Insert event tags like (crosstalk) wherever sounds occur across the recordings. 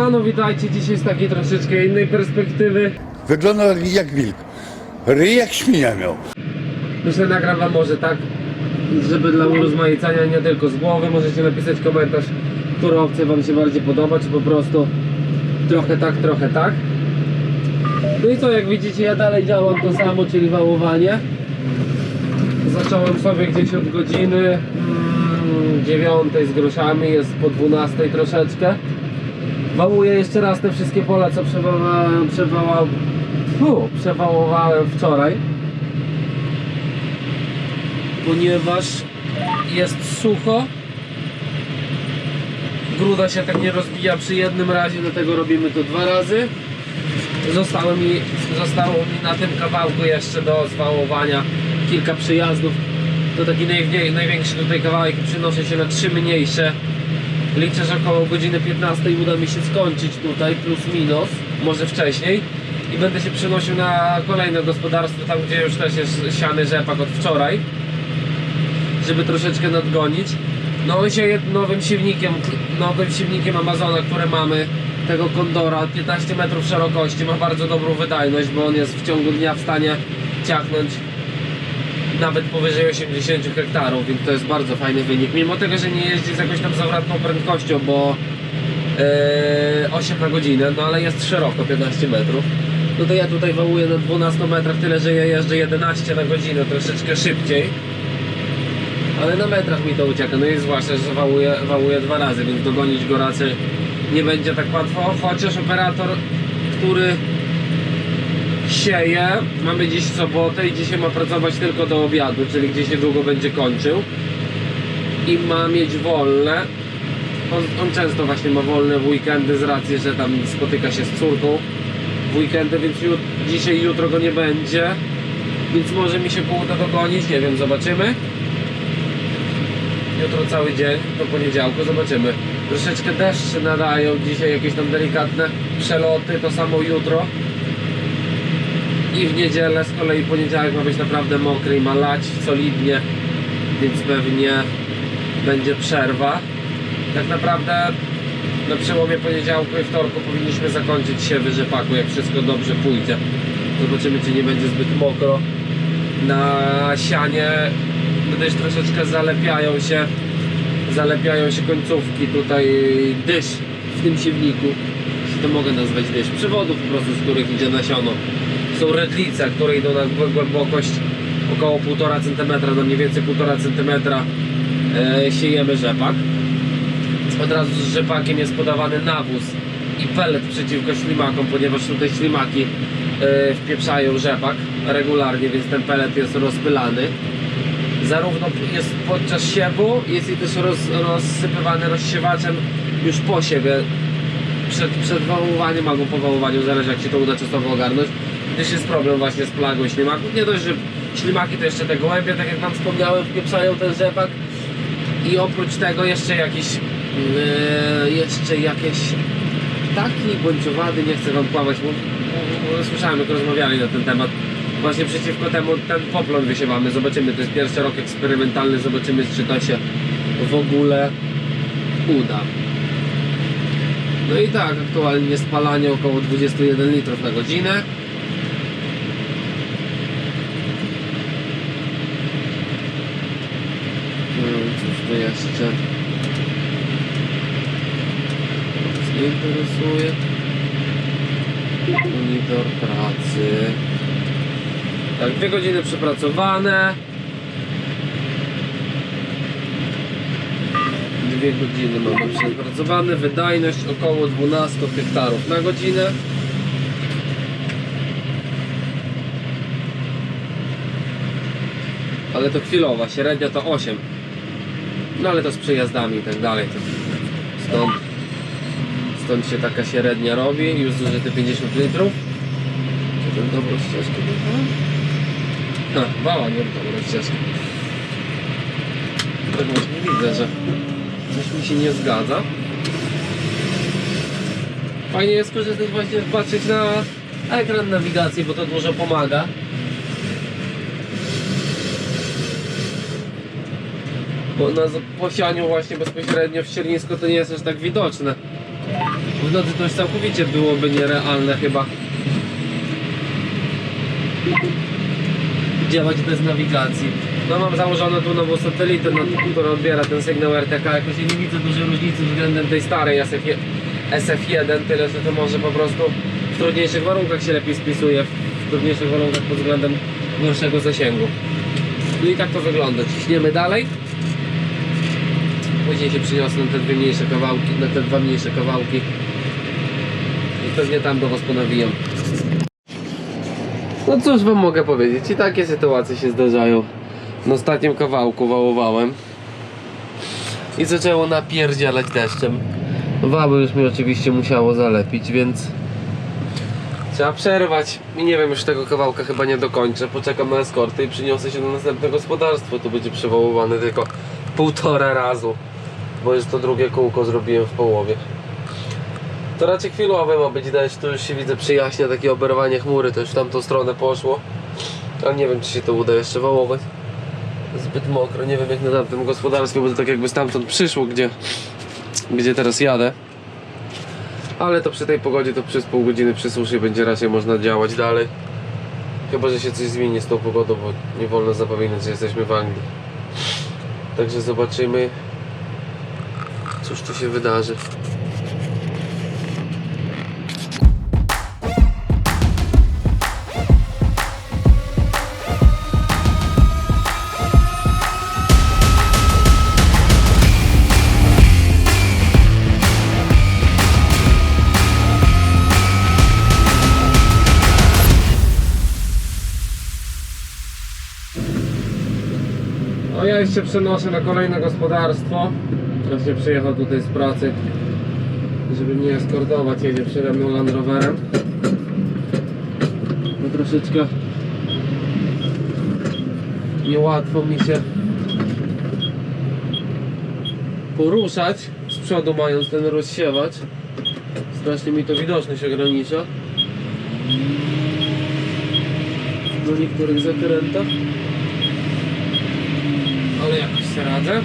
Siemano, witajcie dzisiaj z takiej troszeczkę innej perspektywy. Wygląda jak wilk. Ryj jak świnia miał. Myślę, nagram wam może tak, żeby dla urozmaicania nie tylko z głowy. Możecie napisać komentarz, która opcja wam się bardziej podoba, czy po prostu trochę tak, trochę tak. No i co, jak widzicie, ja dalej działam to samo, czyli wałowanie. Zacząłem sobie gdzieś od godziny mm, 9 z groszami, jest po 12 troszeczkę. Wałuję jeszcze raz te wszystkie pola, co przewałowałem, przewałał, fu, przewałowałem wczoraj. Ponieważ jest sucho. Gruda się tak nie rozbija przy jednym razie, dlatego robimy to dwa razy. Zostało mi, zostało mi na tym kawałku jeszcze do zwałowania kilka przyjazdów. To taki największy tutaj kawałek przynoszę się na trzy mniejsze. Liczę, że około godziny 15 uda mi się skończyć tutaj, plus minus, może wcześniej. I będę się przenosił na kolejne gospodarstwo, tam gdzie już też jest siany rzepak od wczoraj, żeby troszeczkę nadgonić. No się nowym siewnikiem, nowym siewnikiem Amazona, które mamy, tego Kondora, 15 metrów szerokości, ma bardzo dobrą wydajność, bo on jest w ciągu dnia w stanie ciachnąć nawet powyżej 80 hektarów, więc to jest bardzo fajny wynik. Mimo tego, że nie jeździ z jakąś tam zawrotną prędkością, bo e, 8 na godzinę, no ale jest szeroko, 15 metrów. No to ja tutaj wałuję na 12 metrach, tyle że ja jeżdżę 11 na godzinę, troszeczkę szybciej. Ale na metrach mi to ucieka, no i zwłaszcza, że wałuję, wałuję dwa razy, więc dogonić go raczej nie będzie tak łatwo, chociaż operator, który sieje. Mamy dziś sobotę i dzisiaj ma pracować tylko do obiadu, czyli gdzieś niedługo będzie kończył. I ma mieć wolne. On, on często właśnie ma wolne w weekendy z racji, że tam spotyka się z córką w weekendy, więc jut, dzisiaj jutro go nie będzie. Więc może mi się uda dogonić, nie wiem, zobaczymy. Jutro cały dzień, do poniedziałku, zobaczymy. Troszeczkę deszcze nadają, dzisiaj jakieś tam delikatne przeloty, to samo jutro. I w niedzielę z kolei poniedziałek ma być naprawdę mokry i ma lać solidnie, więc pewnie będzie przerwa. Tak naprawdę na przełomie poniedziałku i wtorku powinniśmy zakończyć siewy rzepaku, jak wszystko dobrze pójdzie. Zobaczymy, czy nie będzie zbyt mokro na sianie, gdyż troszeczkę zalepiają się zalepiają się końcówki tutaj dysz w tym siewniku to mogę nazwać dysz przewodów po prostu, z których idzie nasiono są redlice, które idą na głę- głębokość około 1,5 cm, na mniej więcej 1,5 cm e, siejemy rzepak. Od razu z rzepakiem jest podawany nawóz i pelet przeciwko ślimakom, ponieważ tutaj ślimaki e, wpieprzają rzepak regularnie, więc ten pelet jest rozpylany. Zarówno jest podczas siewu, jest i też roz, rozsypywany rozsiewaczem już po siebie przed, przed wałowaniem albo po wałowaniu, zależy jak się to uda czasowo ogarnąć, gdyż jest problem właśnie z plagą ślimaków. Nie dość, że ślimaki to jeszcze te gołębie, tak jak Wam wspomniałem, wpieprzają ten rzepak i oprócz tego jeszcze jakiś yy, jeszcze jakieś ptaki bądź owady, nie chcę Wam kłamać, bo, bo, bo słyszałem jak rozmawiali na ten temat. Właśnie przeciwko temu ten poplon wysiewamy, zobaczymy, to jest pierwszy rok eksperymentalny, zobaczymy czy to się w ogóle uda. No i tak, aktualnie spalanie około 21 litrów na godzinę. Tu jeszcze? Nie interesuje. Monitor pracy. Tak, dwie godziny przepracowane. Dwie godziny mamy przepracowane. Wydajność około 12 hektarów na godzinę. Ale to chwilowa, średnia to 8. No ale to z przejazdami i tak dalej. To stąd, stąd się taka średnia robi. Już zużyte 50 litrów. Czy ten dobrą ścieżkę? Ha, bała nie dobrą ścieżkę. Tak właśnie widzę, że coś mi się nie zgadza. Fajnie jest korzystać właśnie, patrzeć na ekran nawigacji, bo to dużo pomaga. Bo na posianiu właśnie bezpośrednio w ściernisku to nie jest aż tak widoczne. W nocy to już całkowicie byłoby nierealne chyba. Działać bez nawigacji. No mam założoną tu nową satelitę, no, odbiera ten sygnał RTK. Jakoś nie widzę dużej różnicy względem tej starej SF, SF1, tyle że to może po prostu w trudniejszych warunkach się lepiej spisuje, w trudniejszych warunkach pod względem gorszego zasięgu. No i tak to wygląda. Ciśniemy dalej. Później się przyniosę na te dwie mniejsze kawałki, na te dwa mniejsze kawałki. I pewnie tam do was. No cóż wam mogę powiedzieć, i takie sytuacje się zdarzają. Na ostatnim kawałku wałowałem i zaczęło napierdzielać deszczem. Wały już mi oczywiście musiało zalepić, więc trzeba przerwać. I nie wiem, już tego kawałka chyba nie dokończę. Poczekam na eskortę i przyniosę się do następnego gospodarstwa. Tu będzie przewoływany tylko półtora razu, bo już to drugie kółko zrobiłem w połowie. To raczej chwilowe ma być deszcz, tu już się widzę przyjaśnia takie oberwanie chmury, to już w tamtą stronę poszło. Ale nie wiem czy się to uda jeszcze wałować. Zbyt mokro, nie wiem jak na tamtym gospodarstwie, bo to tak jakby stamtąd przyszło, gdzie, gdzie teraz jadę. Ale to przy tej pogodzie to przez pół godziny przy suszy będzie raczej można działać dalej. Chyba, że się coś zmieni z tą pogodą, bo nie wolno zapominać, że jesteśmy w Anglii. Także zobaczymy, cóż tu się wydarzy. No ja jeszcze przenoszę na kolejne gospodarstwo. Właśnie przyjechał tutaj z pracy, żeby mnie eskortować. Jedzie przede mną Land Roverem. No troszeczkę niełatwo mi się poruszać z przodu mając ten rozsiewacz. Strasznie mi to widoczność ogranicza. Do niektórych zakrętach ale jakoś się radzę.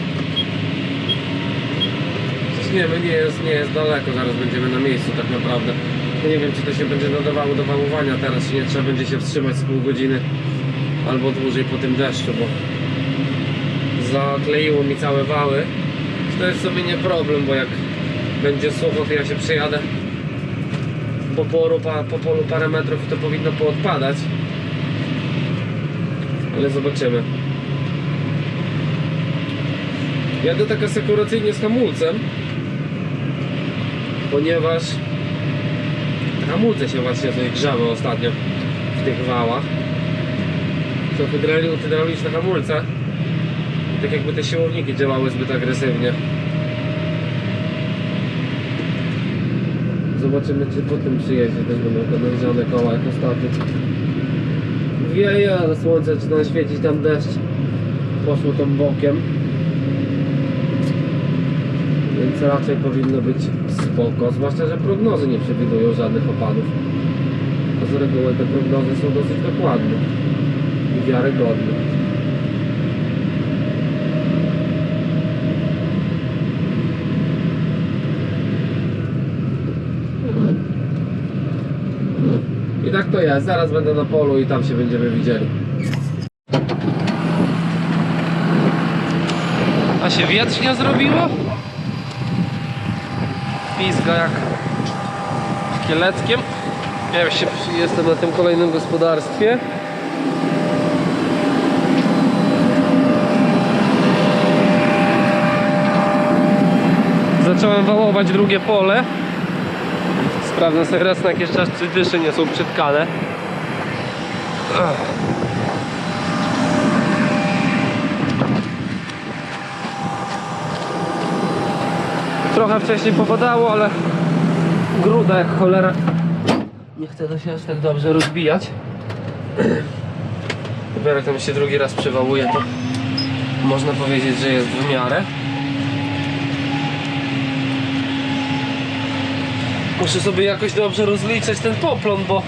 Ciśniemy, nie jest, nie jest daleko, zaraz będziemy na miejscu tak naprawdę. Ja nie wiem czy to się będzie nadawało do wałowania teraz, czy nie trzeba będzie się wstrzymać z pół godziny albo dłużej po tym deszczu, bo zakleiło mi całe wały. To jest sobie nie problem, bo jak będzie sucho, to ja się przejadę po polu, pa, po polu parę metrów i to powinno poodpadać. Ale zobaczymy. Jadę tak asekuracyjnie z hamulcem, ponieważ hamulce się właśnie tutaj grzały ostatnio w tych wałach. Są hydrauli- hydrauliczne hamulce tak jakby te siłowniki działały zbyt agresywnie. Zobaczymy czy po tym przyjeździe też będą podejrzane koła jak ostatnio. Wieje, ale słońce zaczyna świecić, tam deszcz poszło tam bokiem. Więc raczej powinno być spoko, zwłaszcza, że prognozy nie przewidują żadnych opadów. A z reguły te prognozy są dosyć dokładne i wiarygodne. I tak to jest, zaraz będę na polu i tam się będziemy widzieli. A się wietrznie zrobiło? Pizga jak kieleckiem. Ja się, jestem na tym kolejnym gospodarstwie. Zacząłem wałować drugie pole. Sprawdzę sobie raz na jakiś czas, czy dysze nie są przytkane. Ach. Trochę wcześniej popadało, ale gruda jak cholera. Nie chce to się aż tak dobrze rozbijać. Dopiero jak tam się drugi raz przewałuje, to można powiedzieć, że jest w miarę. Muszę sobie jakoś dobrze rozliczyć ten poplon, bo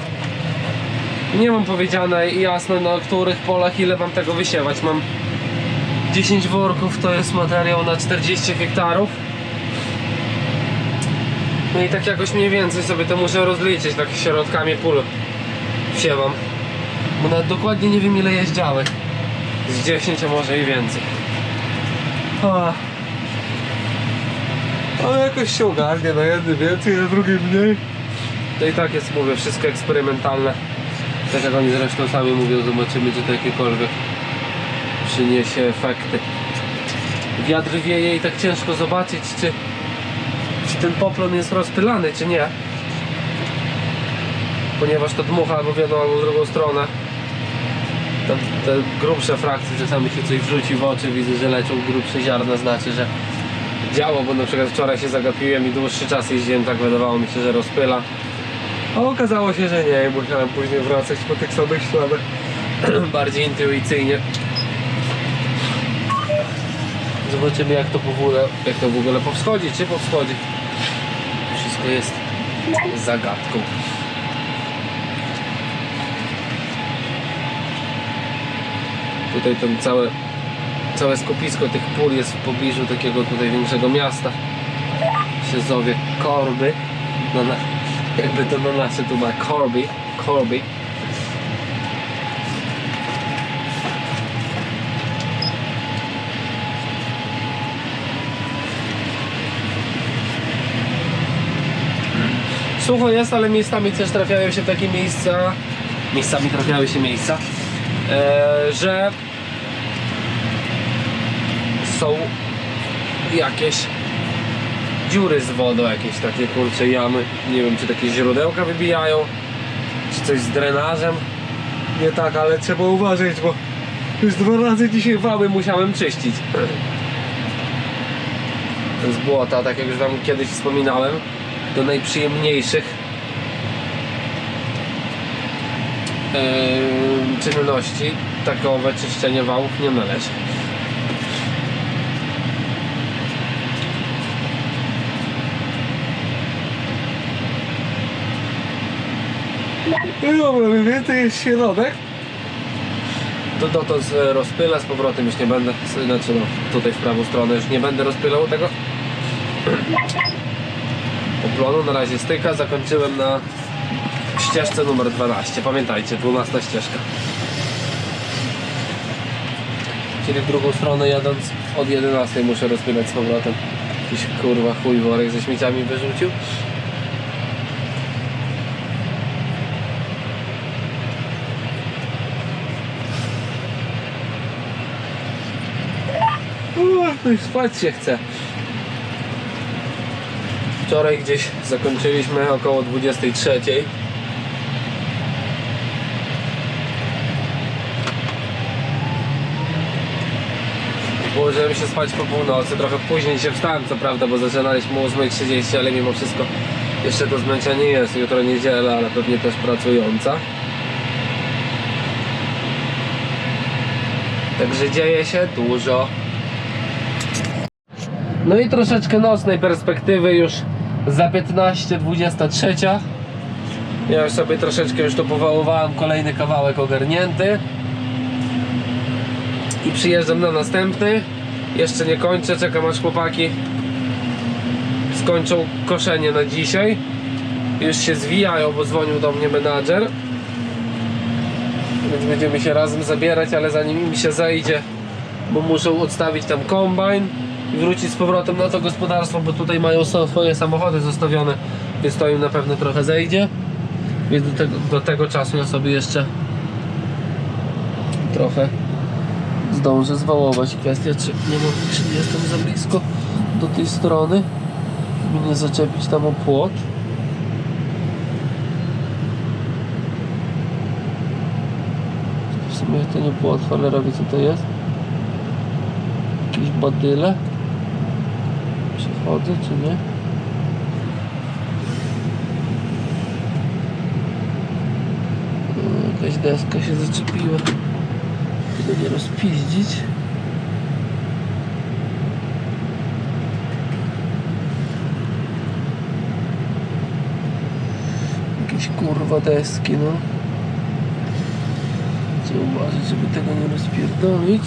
nie mam powiedziane jasno na których polach ile mam tego wysiewać. Mam 10 worków, to jest materiał na 40 hektarów. No i tak jakoś mniej więcej sobie to muszę rozliczyć, tak środkami pól wsiewam. Bo nawet dokładnie nie wiem ile jest działek. Z 10, a może i więcej. A. Ale jakoś się ogarnie, na jednym więcej, na drugim mniej. To i tak jest, mówię, wszystko eksperymentalne. Tak jak oni zresztą sami mówią, zobaczymy czy to jakiekolwiek przyniesie efekty. Wiatr wieje i tak ciężko zobaczyć, czy, czy ten poplon jest rozpylany, czy nie. Ponieważ to dmucha albo w jedną, albo w drugą stronę. Te, te grubsze frakcje, czasami się coś wrzuci w oczy, widzę, że leczą grubsze ziarna, znaczy, że działo, bo na przykład wczoraj się zagapiłem i dłuższy czas jeździłem, tak wydawało mi się, że rozpyla. A okazało się, że nie musiałem później wracać po tych samych śladach (clears throat) bardziej intuicyjnie. Zobaczymy jak to w jak to w ogóle powschodzi, czy powschodzi. Wszystko jest zagadką. Tutaj ten całe, całe skupisko tych pól jest w pobliżu takiego tutaj większego miasta. Się zowie Korby. No jakby to na nasze tu ma Corby. Corby. Sucho jest, ale miejscami też trafiają się takie miejsca, miejscami trafiały się miejsca, e, że są jakieś dziury z wodą, jakieś takie kurcze jamy. Nie wiem, czy takie źródełka wybijają, czy coś z drenażem. Nie tak, ale trzeba uważać, bo już dwa razy dzisiaj wały musiałem czyścić. Z błota, tak jak już wam kiedyś wspominałem, do najprzyjemniejszych em, czynności takowe czyszczenie wałów nie należy. No dobra, mniej więcej jest środek. To dotąd e, rozpyla, z powrotem już nie będę, znaczy no, tutaj w prawą stronę już nie będę rozpylał tego poplonu, na razie styka, zakończyłem na ścieżce numer 12, pamiętajcie, 12 ścieżka. Czyli w drugą stronę jadąc od 11 muszę rozpylać z powrotem. Jakiś kurwa chuj worek ze śmieciami wyrzucił. Uch, no spać się chce. Wczoraj gdzieś zakończyliśmy około 23. Położyłem się spać po północy, trochę później się wstałem co prawda, bo zaczynaliśmy o 8.30, ale mimo wszystko jeszcze to zmęczenie jest. Jutro niedziela, ale pewnie też pracująca. Także dzieje się dużo. No i troszeczkę nocnej perspektywy już za 15.23 Ja już sobie troszeczkę już to powałowałem, kolejny kawałek ogarnięty. I przyjeżdżam na następny. Jeszcze nie kończę, czekam aż chłopaki skończą koszenie na dzisiaj. Już się zwijają, bo dzwonił do mnie menadżer. Więc będziemy się razem zabierać, ale zanim im się zejdzie bo muszą odstawić tam kombajn wrócić z powrotem na to gospodarstwo, bo tutaj mają swoje samochody zostawione, więc to im na pewno trochę zejdzie. Więc do tego, do tego czasu ja sobie jeszcze trochę zdążę zwałować. Kwestia, czy nie, mam, czy jestem za blisko do tej strony, żeby nie zaczepić tam o płot. W sumie to nie płot, cholera wie co to jest jakieś badyle przechodzę czy nie? O, jakaś deska się zaczepiła. Tego nie rozpiździć jakieś kurwa deski no. Trzeba uważać żeby tego nie rozpierdolić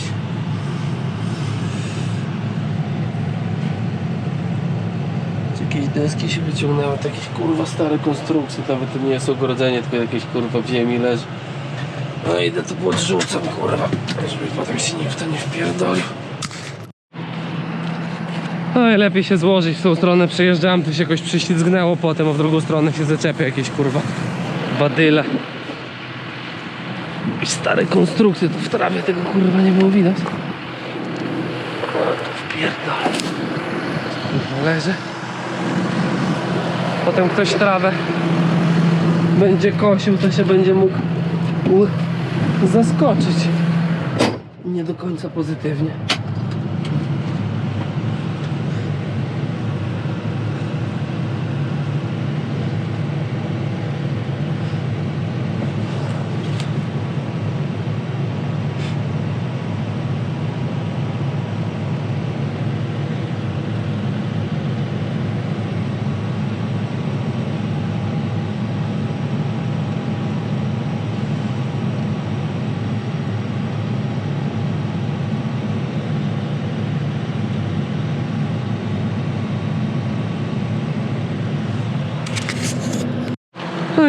jakieś deski się wyciągnęły, jakieś kurwa stare konstrukcje, nawet to nie jest ogrodzenie, tylko jakieś kurwa w ziemi leży. No idę to podrzucam kurwa, żeby potem się nikt w to nie wpierdolił. No i lepiej się złożyć w tą stronę, przejeżdżałem, to się jakoś przyślizgnęło potem, a w drugą stronę się zaczepia jakieś kurwa badyle. Jakieś stare konstrukcje, to w trawie tego kurwa nie było widać. Wpierdolę. Leży. Potem ktoś trawę będzie kosił, to się będzie mógł zaskoczyć. Nie do końca pozytywnie.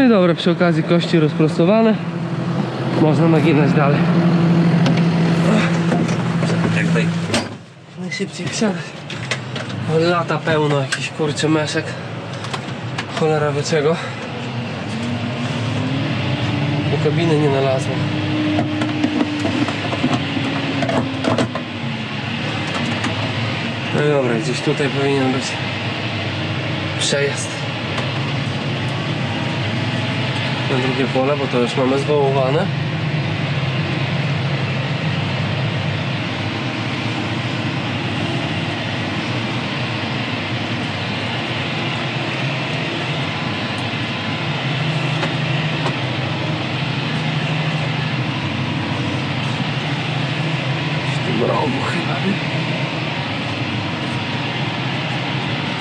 No i dobra, przy okazji kości rozprostowane. Można naginać dalej. Jak tutaj najszybciej wsiadać. Lata pełno jakiś kurczy meszek. Cholera wie czego. Do kabiny nie znalazłem. No dobra, gdzieś tutaj powinien być przejazd. Na drugie pole, bo to już mamy zwołowane.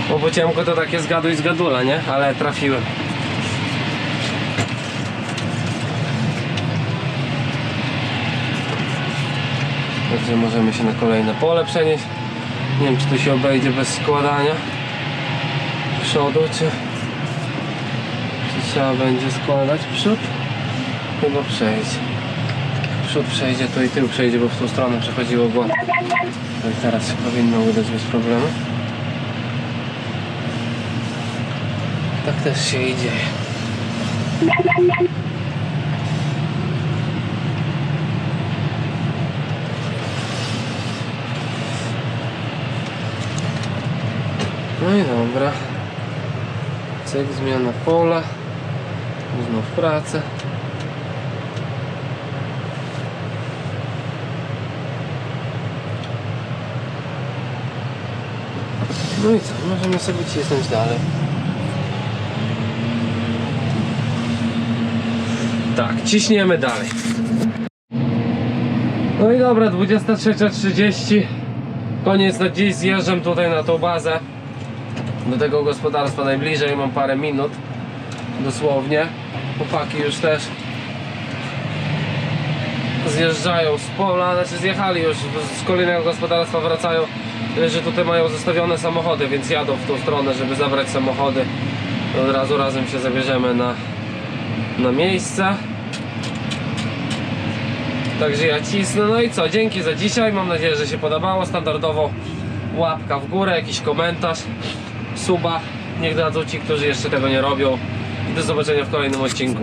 Bo po ciemku to takie zgaduj zgadula, nie? Ale trafiłem. Także możemy się na kolejne pole przenieść. Nie wiem czy tu się obejdzie bez składania przodu, czy, czy trzeba będzie składać przód? Chyba przejdzie. Przód przejdzie, to i tył przejdzie, bo w tą stronę przechodziło błąd. Teraz się powinno udać bez problemu. Tak też się i No i dobra. Cyk, zmiana pola. Znów pracę. No i co? Możemy sobie cisnąć dalej. Tak, ciśniemy dalej. No i dobra, 23.30. Koniec na dziś. Zjeżdżam tutaj na tą bazę do tego gospodarstwa najbliżej, mam parę minut dosłownie. Chłopaki już też zjeżdżają z pola, znaczy zjechali już z kolejnego gospodarstwa, wracają, że tutaj mają zostawione samochody, więc jadą w tą stronę, żeby zabrać samochody. Od razu razem się zabierzemy na, na miejsce. Także ja cisnę. No i co, dzięki za dzisiaj. Mam nadzieję, że się podobało. Standardowo łapka w górę, jakiś komentarz, suba. Niech dadzą ci, którzy jeszcze tego nie robią. Do zobaczenia w kolejnym odcinku.